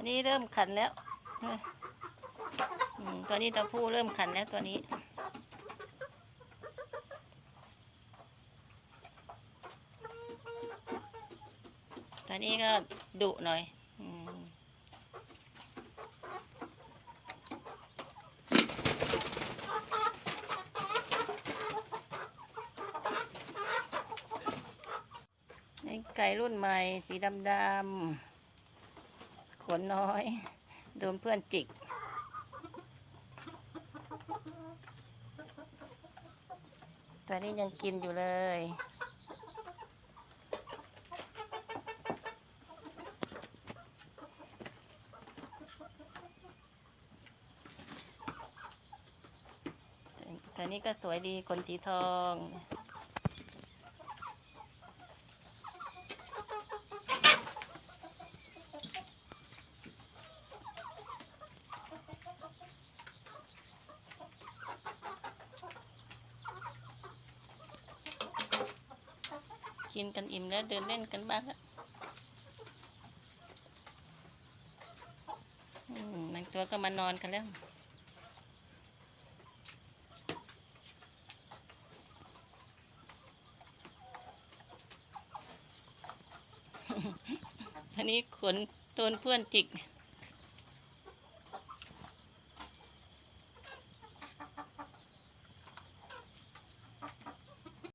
อันนี้เริ่มขันแล้วตัวนี้ตัวผู้เริ่มขันแล้วตัวนี้ตัวนี้ก็ดุหน่อยนี่ไก่รุ่นใหม่ สีดำดำๆ นน้อย โดนเพื่อนจิกตัวนี้ยังกินอยู่เลยตัวนี้ก็สวยดีขนสีทอง กินกันอิ่มแล้วเดินเล่นกันบ้างอะอืมบางตัวก็มานอนกันแล้ว อันนี้ขนโดนเพื่อนจิก